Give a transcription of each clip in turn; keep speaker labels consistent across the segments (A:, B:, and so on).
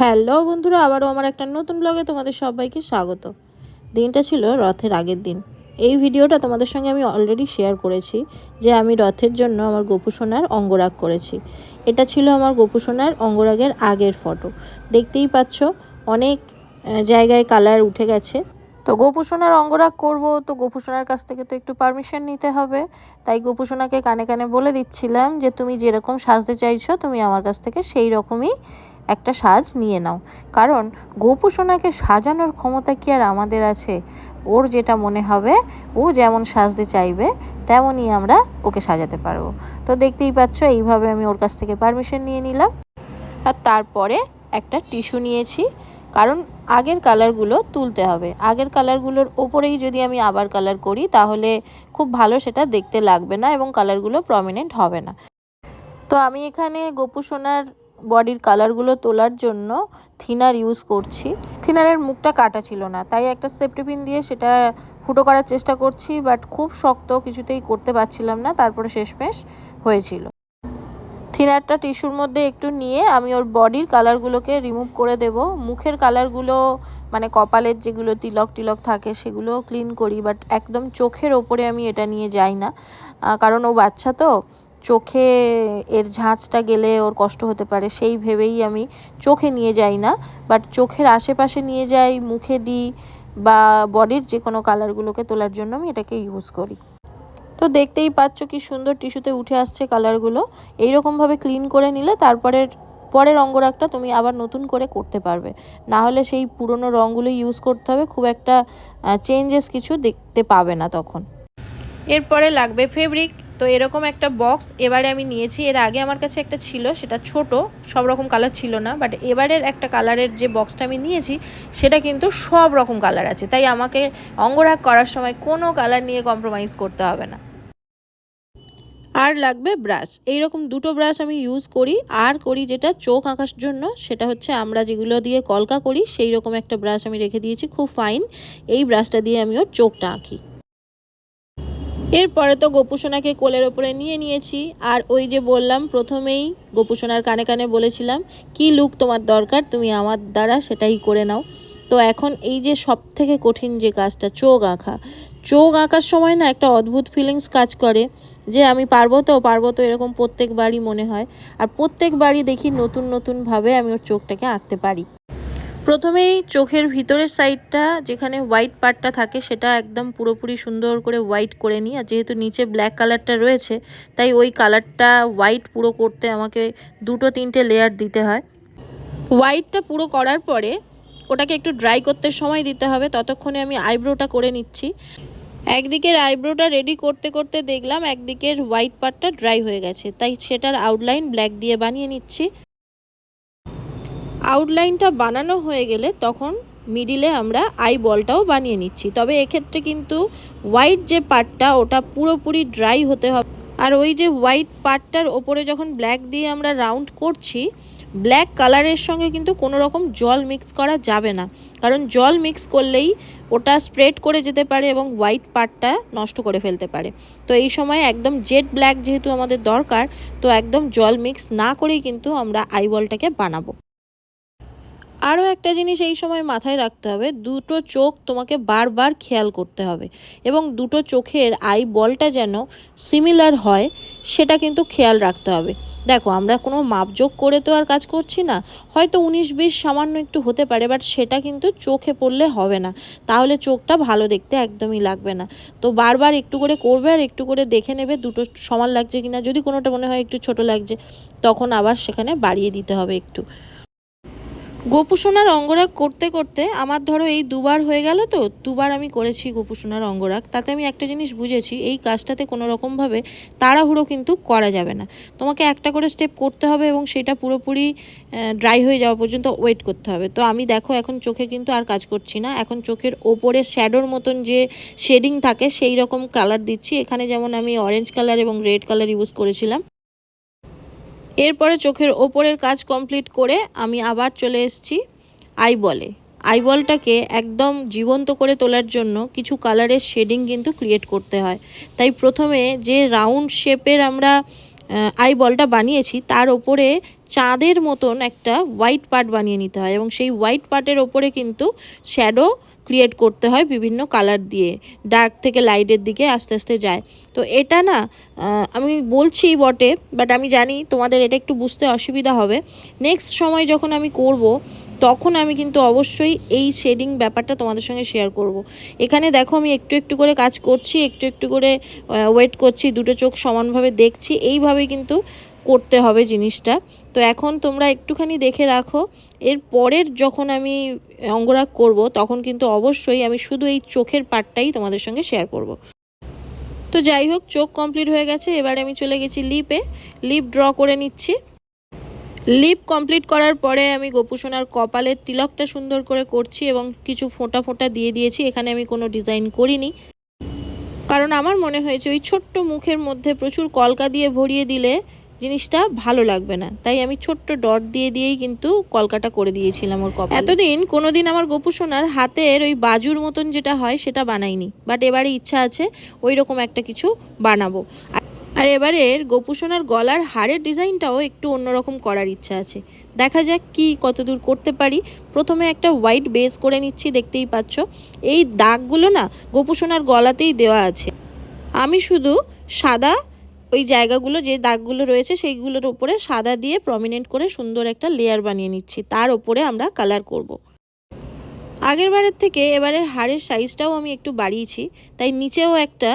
A: Hello বন্ধুরা, আবারও আমার একটা নতুন ব্লগে তোমাদের সবাইকে স্বাগত। দিনটা ছিল রথের আগের দিন। এই ভিডিওটা তোমাদের সঙ্গে আমি অলরেডি শেয়ার করেছি যে আমি রথের জন্য আমার গোপুসোনার অঙ্গরাগ করেছি। এটা ছিল আমার গোপুসোনার অঙ্গরাগের আগের ফটো দেখতেই পাচ্ছ, অনেক জায়গায় কালার উঠে গেছে। তো গোপুসোনার অঙ্গরাগ করব, তো গোপুসোনার কাছ থেকে তো একটু পারমিশন নিতে হবে। তাই গোপুসোনাকে কানে কানে বলে দিচ্ছিলাম যে, তুমি যেরকম সাজতে চাইছো, তুমি আমার কাছ থেকে সেই রকমই একটা সাজ নিয়ে নাও। কারণ গোপু সোনাকে সাজানোর ক্ষমতা কি আর আমাদের আছে? ওর যেটা মনে হবে, ও যেমন সাজতে চাইবে, তেমনই আমরা ওকে সাজাতে পারব। তো দেখতেই পাচ্ছ, এইভাবে আমি ওর কাছ থেকে পারমিশন নিয়ে নিলাম। আর তারপরে একটা টিস্যু নিয়েছি। কারণ আগের কালারগুলো তুলতে হবে। আগের কালারগুলোর ওপরেই যদি আমি আবার কালার করি, তাহলে খুব ভালো সেটা দেখতে লাগবে না এবং কালারগুলো প্রমিনেন্ট হবে না। তো আমি এখানে গোপু সোনার বডির কালারগুলো তোলার জন্য থিনার ইউজ করছি। থিনারের মুখটা কাটা ছিল না, তাই একটা সেফটি পিন দিয়ে সেটা ফুটো করার চেষ্টা করছি, বাট খুব শক্ত, কিছুতেই করতে পারছিলাম না, তারপরে শেষমেশ হয়েছিল। থিনারটা টিস্যুর মধ্যে একটু নিয়ে আমি ওর বডির কালারগুলোকে রিমুভ করে দেব। মুখের কালারগুলো মানে কপালের যেগুলো তিলক টিলক থাকে, সেগুলো ক্লিন করি, বাট একদম চোখের ওপরে আমি এটা নিয়ে যাই না। কারণ ও বাচ্চা তো চোখে এর ঝাঁচটা গেলে ওর কষ্ট হতে পারে, সেই ভেবেই আমি চোখে নিয়ে যাই না। বাট চোখের আশেপাশে নিয়ে যাই, মুখে দিই বা বডির যে কোনো কালারগুলোকে তোলার জন্য আমি এটাকে ইউজ করি। তো দেখতেই পাচ্ছ কি সুন্দর টিস্যুতে উঠে আসছে কালারগুলো এইরকমভাবে ক্লিন করে নিলে তারপরের, পরের অঙ্গরাগটা তুমি আবার নতুন করে করতে পারবে। না হলে সেই পুরনো রঙগুলো ইউজ করতে হবে, খুব একটা চেঞ্জেস কিছু দেখতে পাবে না তখন। এরপরে লাগবে ফেব্রিক তো এরকম একটা বক্স এবারে আমি নিয়েছি। এর আগে আমার কাছে একটা ছিল, সেটা ছোট, সব রকম কালার ছিল না বাট এবারের একটা কালারের যে বক্সটা আমি নিয়েছি, সেটা কিন্তু সব রকম কালার আছে। তাই আমাকে অঙ্গরাগ করার সময় কোনো কালার নিয়ে কম্প্রোমাইজ করতে হবে না। আর লাগবে ব্রাশ এইরকম দুটো ব্রাশ আমি ইউজ করি। আর করি যেটা চোখ আঁকার জন্য, সেটা হচ্ছে আমরা যেগুলো দিয়ে কলকা করি সেই রকম একটা ব্রাশ আমি রেখে দিয়েছি। খুব ফাইন এই ব্রাশটা দিয়ে আমি ওর চোখটা আঁকি। এরপরে তো গোপুসোনাকে কোলের ওপরে নিয়ে নিয়েছি। আর ওই যে বললাম, প্রথমেই গোপুসোনার কানে কানে বলেছিলাম, কি লুক তোমার দরকার? তুমি আমার দ্বারা সেটাই করে নাও। তো এখন এই যে সব থেকে কঠিন যে কাজটা, চোখ আঁকা। চোখ আঁকার সময় না একটা অদ্ভুত ফিলিংস কাজ করে, যে আমি পারব তো পারব তো, এরকম প্রত্যেকবারই মনে হয়। আর প্রত্যেকবারই দেখি নতুন, নতুনভাবে আমি ওর চোখটাকে আঁকতে পারি। প্রথমেই চোখের ভিতরের সাইডটা যেখানে হোয়াইট পার্টটা থাকে, সেটা একদম পুরোপুরি সুন্দর করে হোয়াইট করে নিই। আর যেহেতু নিচে ব্ল্যাক কালারটা রয়েছে, তাই ওই কালারটা হোয়াইট পুরো করতে আমাকে দুটো তিনটে লেয়ার দিতে হয়। হোয়াইটটা পুরো করার পরে ওটাকে একটু ড্রাই করতে সময় দিতে হবে। ততক্ষণে আমি আইব্রোটা করে নিচ্ছি। একদিকের আইব্রোটা রেডি করতে করতে দেখলাম একদিকের হোয়াইট পার্টটা ড্রাই হয়ে গেছে। তাই সেটার আউটলাইন ব্ল্যাক দিয়ে বানিয়ে নিচ্ছি। আউটলাইনটা বানানো হয়ে গেলে তখন মিডিলে আমরা আই বলটাও বানিয়ে নিচ্ছি। তবে এক্ষেত্রে কিন্তু হোয়াইট যে পার্টটা ওটা পুরোপুরি ড্রাই হতে হবে। আর ওই যে হোয়াইট পার্টটার ওপরে যখন ব্ল্যাক দিয়ে আমরা রাউন্ড করছি ব্ল্যাক কালারের সঙ্গে কিন্তু কোনো রকম জল মিক্স করা যাবে না। কারণ জল মিক্স করলেই ওটা স্প্রেড করে যেতে পারে এবং হোয়াইট পার্টটা নষ্ট করে ফেলতে পারে। তো এই সময় একদম জেড ব্ল্যাক যেহেতু আমাদের দরকার, তো একদম জল মিক্স না করেই কিন্তু আমরা আইবলটাকে বানাবো। আরও একটা জিনিস এই সময় মাথায় রাখতে হবে, দুটো চোখ তোমাকে বারবার খেয়াল করতে হবে এবং দুটো চোখের আই বলটা যেন সিমিলার হয়, সেটা কিন্তু খেয়াল রাখতে হবে। দেখো, আমরা কোনো মাপযোগ করে তো আর কাজ করছি না, হয়তো উনিশ বিশ সামান্য একটু হতে পারে বাট সেটা কিন্তু চোখে পড়লে হবে না। তাহলে চোখটা ভালো দেখতে একদমই লাগবে না। তো বারবার একটু করে করবে আর একটু করে দেখে নেবে দুটো সমান লাগছে কিনা, যদি কোনোটা মনে হয় একটু ছোট লাগছে, তখন আবার সেখানে বাড়িয়ে দিতে হবে একটু। গোপুসোনার অঙ্গরাগ করতে করতে আমার ধরো এই দুবার হয়ে গেল তো, দুবার আমি করেছি গোপুসোনার অঙ্গরাগ। তাতে আমি একটা জিনিস বুঝেছি, এই কাজটাতে কোনো রকমভাবে তাড়াহুড়ো কিন্তু করা যাবে না। তোমাকে একটা করে স্টেপ করতে হবে এবং সেটা পুরোপুরি ড্রাই হয়ে যাওয়া পর্যন্ত ওয়েট করতে হবে। তো আমি দেখো এখন চোখে কিন্তু আর কাজ করছি না। এখন চোখের ওপরে শ্যাডোর মতন যে শেডিং থাকে, সেই রকম কালার দিচ্ছি। এখানে যেমন আমি অরেঞ্জ কালার এবং রেড কালার ইউজ করেছিলাম। এরপরে চোখের ওপরের কাজ কমপ্লিট করে আমি আবার চলে এসেছি আইবলে আইবলটাকে একদম জীবন্ত করে তোলার জন্য কিছু কালারের শেডিং কিন্তু ক্রিয়েট করতে হয়। তাই প্রথমে যে রাউন্ড শেপের আমরা আই বলটা বানিয়েছি, তার ওপরে চাঁদের মতন একটা হোয়াইট পার্ট বানিয়ে নিতে হয় এবং সেই হোয়াইট পার্টের ওপরে কিন্তু শ্যাডো ক্রিয়েট করতে হয় বিভিন্ন কালার দিয়ে। ডার্ক থেকে লাইটের দিকে আস্তে আস্তে যায়। তো এটা না আমি বলছি বটে বাট আমি জানি তোমাদের এটা একটু বুঝতে অসুবিধা হবে। নেক্সট সময় যখন আমি করব, তখন আমি কিন্তু অবশ্যই এই শেডিং ব্যাপারটা তোমাদের সঙ্গে শেয়ার করব। এখানে দেখো আমি একটু একটু করে কাজ করছি, একটু একটু করে ওয়েট করছি, দুটো চোখ সমানভাবে দেখছি। এইভাবে কিন্তু করতে হবে জিনিসটা। তো এখন তোমরা একটুখানি দেখে রাখো। এর পরের যখন আমি অঙ্গরাগ করব, তখন কিন্তু অবশ্যই আমি শুধু এই চোখের পার্টটাই তোমাদের সঙ্গে শেয়ার করব। তো যাই হোক, চোখ কমপ্লিট হয়ে গেছে। এবারে আমি চলে গেছি লিপে লিপ ড্র করে নিচ্ছি। লিপ কমপ্লিট করার পরে আমি গোপুসোনার কপালের তিলকটা সুন্দর করে করছি এবং কিছু ফোঁটা ফোঁটা দিয়ে দিয়েছি। এখানে আমি কোনো ডিজাইন করিনি। কারণ আমার মনে হয়েছে ওই ছোট্ট মুখের মধ্যে প্রচুর কলকা দিয়ে ভরিয়ে দিলে জিনিসটা ভালো লাগবে না। তাই আমি ছোট্ট ডট দিয়ে দিয়েই কিন্তু কলকাটা করে দিয়েছিলাম ওর কপালে। এতদিন কোনোদিন আমার গোপুসোনার হাতের ওই বাজুর মতন যেটা হয় সেটা বানাইনি। বাট এবারে ইচ্ছা আছে ওই রকম একটা কিছু বানাবো। আর- আর এবারের গোপুসোনার গলার হাড়ের ডিজাইনটাও একটু অন্যরকম করার ইচ্ছা আছে। দেখা যাক কি কতদূর করতে পারি। প্রথমে একটা হোয়াইট বেস করে নিচ্ছি, দেখতেই পাচ্ছ। এই দাগগুলো না গোপুসোনার গলাতেই দেওয়া আছে। আমি শুধু সাদা ওই জায়গাগুলো যে দাগগুলো রয়েছে সেইগুলোর ওপরে সাদা দিয়ে প্রমিনেন্ট করে সুন্দর একটা লেয়ার বানিয়ে নিচ্ছি। তার ওপরে আমরা কালার করব। আগের বারের থেকে এবারের হাড়ের সাইজটাও আমি একটু বাড়িয়েছি, তাই নিচেও একটা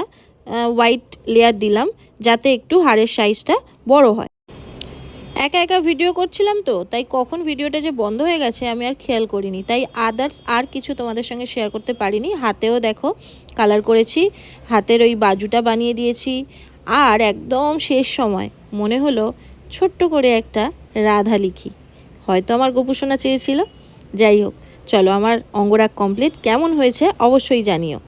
A: হোয়াইট লেয়ার দিলাম, যাতে একটু হাড়ের সাইজটা বড় হয়। একা একা ভিডিও করছিলাম তো, তাই কখন ভিডিওটা যে বন্ধ হয়ে গেছে আমি আর খেয়াল করিনি। তাই আদার্স আর কিছু তোমাদের সঙ্গে শেয়ার করতে পারিনি। হাতেও দেখো কালার করেছি, হাতের ওই বাজুটা বানিয়ে দিয়েছি আর একদম শেষ সময়। মনে হলো ছোট্ট করে একটা রাধা লিখি। হয়তো আমার গোপুসোনা চেয়েছিল। যাই হোক, চলো আমার অঙ্গরাগ কমপ্লিট কেমন হয়েছে অবশ্যই জানিও।